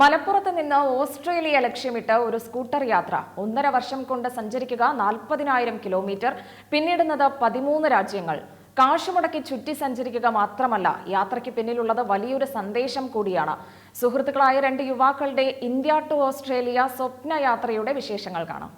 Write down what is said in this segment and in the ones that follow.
മലപ്പുറത്ത് നിന്ന് ഓസ്ട്രേലിയ ലക്ഷ്യമിട്ട് ഒരു സ്കൂട്ടർ യാത്ര. ഒന്നര വർഷം കൊണ്ട് സഞ്ചരിക്കുക നാൽപ്പതിനായിരം കിലോമീറ്റർ. പിന്നിടുന്നത് പതിമൂന്ന് രാജ്യങ്ങൾ. കാശുമുടക്കി ചുറ്റി സഞ്ചരിക്കുക മാത്രമല്ല യാത്രയ്ക്ക് പിന്നിലുള്ളത് വലിയൊരു സന്ദേശം കൂടിയാണ്. സുഹൃത്തുക്കളായ രണ്ട് യുവാക്കളുടെ ഇന്ത്യ ടു ഓസ്ട്രേലിയ സ്വപ്ന യാത്രയുടെ വിശേഷങ്ങൾ കാണാം.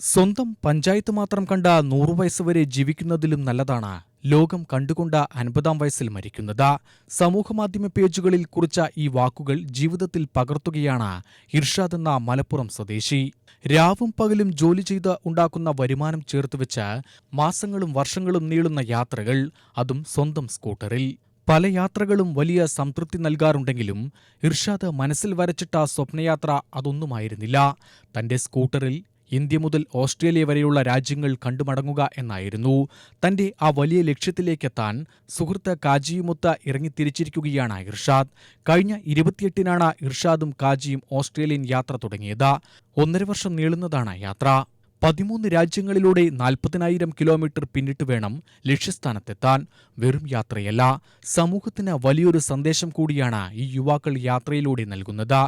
സ്വന്തം പഞ്ചായത്ത് മാത്രം കണ്ട നൂറു വയസ്സ് വരെ ജീവിക്കുന്നതിലും നല്ലതാണ്. ലോകം കണ്ടുകൊണ്ട അൻപതാം വയസ്സിൽ മരിക്കുന്നത്. സമൂഹമാധ്യമ പേജുകളിൽ കുറിച്ച ഈ വാക്കുകൾ ജീവിതത്തിൽ പകർത്തുകയാണ് ഇർഷാദ് എന്ന മലപ്പുറം സ്വദേശി. രാവും പകലും ജോലി ചെയ്ത് ഉണ്ടാക്കുന്ന വരുമാനം ചേർത്തുവെച്ച് മാസങ്ങളും വർഷങ്ങളും നീളുന്ന യാത്രകൾ അതും സ്വന്തം സ്കൂട്ടറിൽ. പല യാത്രകളും വലിയ സംതൃപ്തി നൽകാറുണ്ടെങ്കിലും ഇർഷാദ് മനസ്സിൽ വരച്ചിട്ട സ്വപ്നയാത്ര അതൊന്നുമായിരുന്നില്ല. തന്റെ സ്കൂട്ടറിൽ ഇന്ത്യ മുതൽ ഓസ്ട്രേലിയ വരെയുള്ള രാജ്യങ്ങൾ കണ്ടുമടങ്ങുക എന്നായിരുന്നു. തന്റെ ആ വലിയ ലക്ഷ്യത്തിലേക്കെത്താൻ സുഹൃത്ത് കാജിയുമൊത്ത് ഇറങ്ങിത്തിരിച്ചിരിക്കുകയാണ് ഇർഷാദ്. കഴിഞ്ഞ ഇരുപത്തിയെട്ടിനാണ് ഇർഷാദും കാജിയും ഓസ്ട്രേലിയൻ യാത്ര തുടങ്ങിയത്. ഒന്നര വർഷം നീളുന്നതാണ് യാത്ര. പതിമൂന്ന് രാജ്യങ്ങളിലൂടെ നാൽപ്പതിനായിരം കിലോമീറ്റർ പിന്നിട്ട് വേണം ലക്ഷ്യസ്ഥാനത്തെത്താൻ. വെറും യാത്രയല്ല സമൂഹത്തിന് വലിയൊരു സന്ദേശം കൂടിയാണ് ഈ യുവാക്കൾ യാത്രയിലൂടെ നൽകുന്നത്.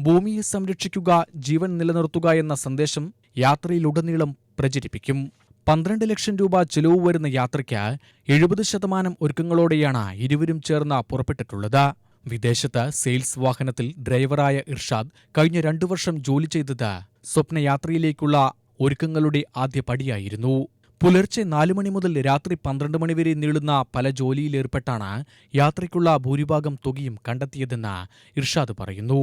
ഭൂമിയെ സംരക്ഷിക്കുക ജീവൻ നിലനിർത്തുക എന്ന സന്ദേശം യാത്രയിലുടനീളം പ്രചരിപ്പിക്കും. പന്ത്രണ്ട് ലക്ഷം രൂപ ചിലവ് വരുന്ന യാത്രയ്ക്ക് എഴുപത് ശതമാനം ഒരുക്കങ്ങളോടെയാണ് ഇരുവരും ചേർന്ന് പുറപ്പെട്ടിട്ടുള്ളത്. വിദേശത്ത് സെയിൽസ് വാഹനത്തിൽ ഡ്രൈവറായ ഇർഷാദ് കഴിഞ്ഞ രണ്ടു വർഷം ജോലി ചെയ്തത് സ്വപ്നയാത്രയിലേക്കുള്ള ഒരുക്കങ്ങളുടെ ആദ്യ പടിയായിരുന്നു. പുലർച്ചെ നാലു മണി മുതൽ രാത്രി പന്ത്രണ്ട് മണിവരെ നീളുന്ന പല ജോലിയിലേർപ്പെട്ടാണ് യാത്രയ്ക്കുള്ള ഭൂരിഭാഗം തുകയും കണ്ടെത്തിയതെന്ന് ഇർഷാദ് പറയുന്നു.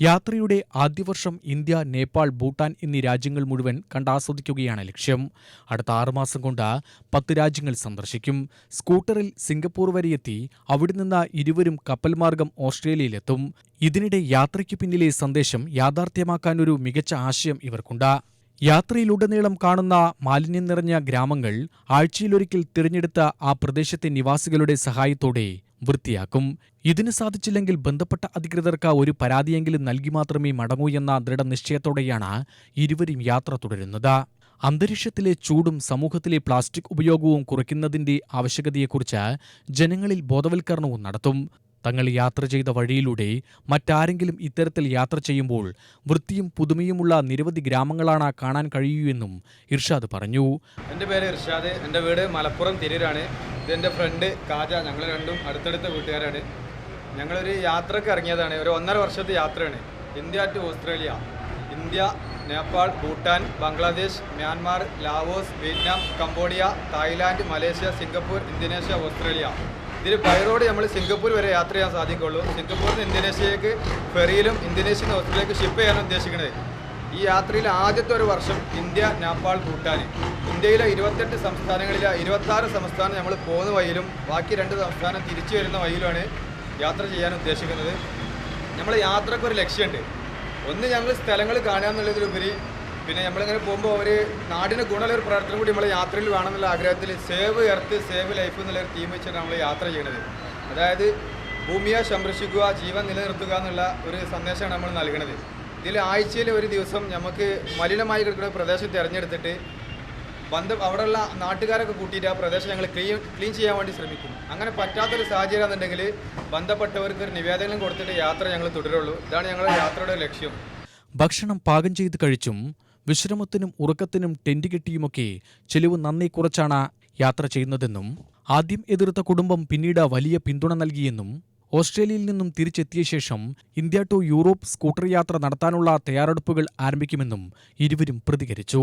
യാത്രയുടെ ആദ്യവർഷം ഇന്ത്യ നേപ്പാൾ ഭൂട്ടാൻ എന്നീ രാജ്യങ്ങൾ മുഴുവൻ കണ്ടാസ്വദിക്കുകയാണ് ലക്ഷ്യം. അടുത്ത ആറുമാസം കൊണ്ട് പത്ത് രാജ്യങ്ങൾ സന്ദർശിക്കും. സ്കൂട്ടറിൽ സിംഗപ്പൂർ വരെ എത്തി അവിടെ നിന്ന് ഇരുവരും കപ്പൽ മാർഗം ഓസ്ട്രേലിയയിലെത്തും ഇതിനിടെ യാത്രയ്ക്കു പിന്നിലെ സന്ദേശം യാഥാർത്ഥ്യമാക്കാനൊരു മികച്ച ആശയം ഇവർക്കുണ്ട്. യാത്രയിലുടനീളം കാണുന്ന മാലിന്യം നിറഞ്ഞ ഗ്രാമങ്ങൾ ആഴ്ചയിലൊരിക്കൽ തിരഞ്ഞെടുത്ത ആ പ്രദേശത്തെ നിവാസികളുടെ സഹായത്തോടെ വൃത്തിയാക്കും. ഇതിന് സാധിച്ചില്ലെങ്കിൽ ബന്ധപ്പെട്ട അധികൃതർക്ക് ഒരു പരാതിയെങ്കിലും നൽകി മാത്രമേ മടങ്ങൂ എന്ന ദൃഢനിശ്ചയത്തോടെയാണ് ഇരുവരും യാത്ര തുടരുന്നത്. അന്തരീക്ഷത്തിലെ ചൂടും സമൂഹത്തിലെ പ്ലാസ്റ്റിക് ഉപയോഗവും കുറയ്ക്കുന്നതിന്റെ ആവശ്യകതയെക്കുറിച്ച് ജനങ്ങളിൽ ബോധവൽക്കരണവും നടത്തും. തങ്ങൾ യാത്ര ചെയ്ത വഴിയിലൂടെ മറ്റാരെങ്കിലും ഇത്തരത്തിൽ യാത്ര ചെയ്യുമ്പോൾ വൃത്തിയും പുതുമയുമുള്ള നിരവധി ഗ്രാമങ്ങളാണ് കാണാൻ കഴിയൂവെന്നും ഇർഷാദ് പറഞ്ഞു. എന്റെ പേര് ഇർഷാദ്. എന്റെ വീട് മലപ്പുറം തിരൂരാണ്. ഇതെന്റെ ഫ്രണ്ട് കാജ. ഞങ്ങൾ രണ്ടും അടുത്തടുത്ത വീട്ടുകാരാണ് ഞങ്ങളൊരു യാത്രയ്ക്ക് ഇറങ്ങിയതാണ്. ഒരു ഒന്നര വർഷത്തെ യാത്രയാണ്. India to Australia. India Nepal Bhutan Bangladesh Myanmar Laos Vietnam Cambodia Thailand Malaysia Singapore Indonesia Australia. ഇതിൽ ബൈറോഡ് നമ്മൾ സിംഗപ്പൂർ വരെ യാത്ര ചെയ്യാൻ സാധിക്കുള്ളൂ. സിംഗപ്പൂരിൽ നിന്ന് ഇന്തോനേഷ്യയിലേക്ക് ഫെറിയിലും ഇന്തോനേഷ്യൻ ഹോസ്റ്റലിലേക്ക് ഷിപ്പ് ചെയ്യാനാണ് ഉദ്ദേശിക്കുന്നത് ഈ യാത്രയിൽ ആദ്യത്തെ ഒരു വർഷം ഇന്ത്യ നേപ്പാൾ ഭൂട്ടാൻ ഇന്ത്യയിലെ ഇരുപത്തെട്ട് സംസ്ഥാനങ്ങളിലെ ഇരുപത്താറ് സംസ്ഥാനം നമ്മൾ പോകുന്ന വഴിയിലും ബാക്കി രണ്ട് സംസ്ഥാനം തിരിച്ചു വരുന്ന വഴിയിലുമാണ് യാത്ര ചെയ്യാൻ ഉദ്ദേശിക്കുന്നത്. നമ്മൾ യാത്രക്കൊരു ലക്ഷ്യമുണ്ട്. ഒന്ന് ഞങ്ങൾ സ്ഥലങ്ങൾ കാണുക എന്നുള്ളതിലുപരി പിന്നെ നമ്മളിങ്ങനെ പോകുമ്പോൾ ഒരു നാടിന് ഗുണമുള്ള ഒരു പ്രവർത്തനം കൂടി നമ്മൾ യാത്രയിൽ വേണമെന്നുള്ള ആഗ്രഹത്തിൽ സേവ് എർത്ത് സേവ് ലൈഫ് എന്നുള്ള ഒരു തീം വെച്ചാണ് നമ്മൾ യാത്ര ചെയ്യുന്നത് അതായത് ഭൂമിയെ സംരക്ഷിക്കുക ജീവൻ നിലനിർത്തുക എന്നുള്ള ഒരു സന്ദേശമാണ് നമ്മൾ നൽകുന്നത് ഇതിൽ ആഴ്ചയിൽ ഒരു ദിവസം നമുക്ക് മലിനമായി കിടക്കുന്ന പ്രദേശം തിരഞ്ഞെടുത്തിട്ട് ബന്ധം അവിടെയുള്ള നാട്ടുകാരൊക്കെ കൂട്ടിയിട്ട് ആ പ്രദേശം ഞങ്ങൾ ക്ലീൻ ക്ലീൻ ചെയ്യാൻ വേണ്ടി ശ്രമിക്കും. അങ്ങനെ പറ്റാത്തൊരു സാഹചര്യം എന്നുണ്ടെങ്കിൽ ബന്ധപ്പെട്ടവർക്ക് ഒരു നിവേദനം കൊടുത്തിട്ട് യാത്ര ഞങ്ങൾ തുടരുള്ളൂ. ഇതാണ് ഞങ്ങളുടെ യാത്രയുടെ ലക്ഷ്യം. ഭക്ഷണം പാകം ചെയ്ത് കഴിച്ചും വിശ്രമത്തിനും ഉറക്കത്തിനും ടെന്റ് കെട്ടിയുമൊക്കെ ചെലവ് നന്നേ കുറച്ചാണ് യാത്ര ചെയ്യുന്നതെന്നും ആദ്യം എതിർത്ത കുടുംബം പിന്നീട് വലിയ പിന്തുണ നൽകിയെന്നും ഓസ്ട്രേലിയയിൽ നിന്നും തിരിച്ചെത്തിയ ശേഷം ഇന്ത്യ ടു യൂറോപ്പ് സ്കൂട്ടർ യാത്ര നടത്താനുള്ള തയ്യാറെടുപ്പുകൾ ആരംഭിക്കുമെന്നും ഇരുവരും പ്രതികരിച്ചു.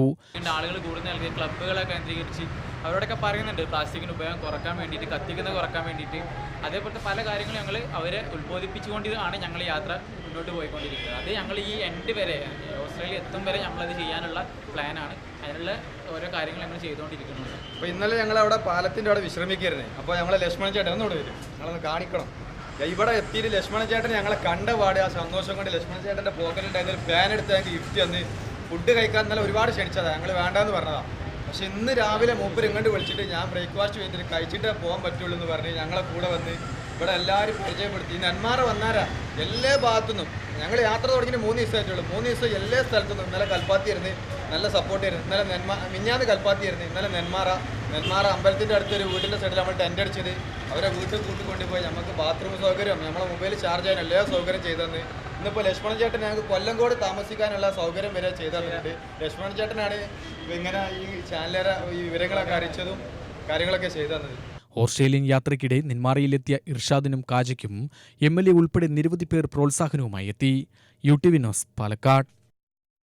ആളുകൾ കൂടുതൽ നൽകിയ ക്ലബ്ബുകളെ കേന്ദ്രീകരിച്ച് അവരോടൊക്കെ പറയുന്നുണ്ട് പ്ലാസ്റ്റിക്കിന് ഉപയോഗം കുറയ്ക്കാൻ വേണ്ടിയിട്ട് കത്തിക്കുന്നത് കുറയ്ക്കാൻ വേണ്ടിയിട്ട്. അതേപോലത്തെ പല കാര്യങ്ങളും ഞങ്ങൾ അവരെ ഉത്ബോധിപ്പിച്ചുകൊണ്ടാണ് ഞങ്ങൾ യാത്ര മുന്നോട്ട് പോയിക്കൊണ്ടിരിക്കുന്നത്. അത് ഞങ്ങൾ ഈ എൻഡ് വരെ ഓസ്ട്രേലിയ എത്തും വരെ ഞങ്ങളത് ചെയ്യാനുള്ള പ്ലാനാണ് അതിനുള്ള ഓരോ കാര്യങ്ങൾ ഞങ്ങൾ ചെയ്തുകൊണ്ടിരിക്കുന്നുണ്ട്. അപ്പോൾ ഇന്നലെ ഞങ്ങൾ അവിടെ പാലത്തിന്റെ അവിടെ വിശ്രമിക്കരുത് അപ്പോൾ ഞങ്ങളെ ലക്ഷ്മണൻ ചേട്ടൻ ഒന്നുകൂടെ വരും. ഞങ്ങളൊന്ന് കാണിക്കണം. ഇവിടെ എത്തിയിട്ട് ലക്ഷ്മണ ചേട്ടൻ ഞങ്ങളെ കണ്ട പാട് ആ സന്തോഷം കൊണ്ട് ലക്ഷ്മണൻ ചേട്ടന്റെ പോക്കറ്റുണ്ടായിരുന്ന ഒരു ഫാൻ എടുത്ത് ഞങ്ങൾക്ക് ഗിഫ്റ്റ് തന്ന്. ഫുഡ് കഴിക്കാൻ നല്ല ഒരുപാട് ക്ഷണിച്ചതാണ് ഞങ്ങൾ വേണ്ടെന്ന് പറഞ്ഞതാണ് പക്ഷെ ഇന്ന് രാവിലെ മൂപ്പർ ഇങ്ങോട്ട് വിളിച്ചിട്ട് ഞാൻ ബ്രേക്ക്ഫാസ്റ്റ് ചെയ്തിട്ട് കഴിച്ചിട്ടേ പോകാൻ പറ്റുള്ളൂ എന്ന് പറഞ്ഞ് ഞങ്ങളെ കൂടെ വന്ന് ഇവിടെ എല്ലാവരും പരിചയപ്പെടുത്തി. ഈ നന്മാറ വന്നാരാ? എല്ലാ ഭാഗത്തുനിന്നും. ഞങ്ങൾ യാത്ര തുടങ്ങിയിട്ട് മൂന്ന് ദിവസമായിട്ടുള്ളൂ മൂന്ന് ദിവസം എല്ലാ സ്ഥലത്തുനിന്നും ഇന്നലെ കൽപ്പാത്തി ആയിരുന്നു. നല്ല സപ്പോർട്ട് ആയിരുന്നു. ഇന്നലെ നെന്മാ മിഞ്ഞാന്ന് കൽപ്പാത്തി ആയിരുന്നു. ഇന്നലെ നെന്മാറ നെന്മാറ അമ്പലത്തിന്റെ അടുത്തൊരു വീടിന്റെ സൈഡിൽ നമ്മൾ ടെന്റ് അടിച്ചത്. അവരെ വീട്ടിൽ കൂട്ടിക്കൊണ്ടുപോയി. നമുക്ക് ബാത്റൂം സൗകര്യം നമ്മളെ മൊബൈൽ ചാർജ് ചെയ്യാൻ എല്ലാ സൗകര്യം ചെയ്തു തന്ന് ഇന്നിപ്പോൾ ലക്ഷ്മണൻ ചേട്ടൻ ഞങ്ങൾക്ക് കൊല്ലങ്കോട് താമസിക്കാനുള്ള സൗകര്യം വരെ ചെയ്തു തന്നിട്ടുണ്ട്. ലക്ഷ്മണൻ ചേട്ടനാണ് ഇങ്ങനെ ഈ ചാനലറെ ഈ വിവരങ്ങളൊക്കെ അറിയിച്ചതും കാര്യങ്ങളൊക്കെ ചെയ്തു തന്നത്. ഓസ്ട്രേലിയൻ യാത്രയ്ക്കിടെ നെന്മാറയിലെത്തിയ ഇർഷാദിനും കാജയ്ക്കും എം എൽ എ ഉൾപ്പെടെ നിരവധി പേർ പ്രോത്സാഹനവുമായി എത്തി. U T V news Palakkad.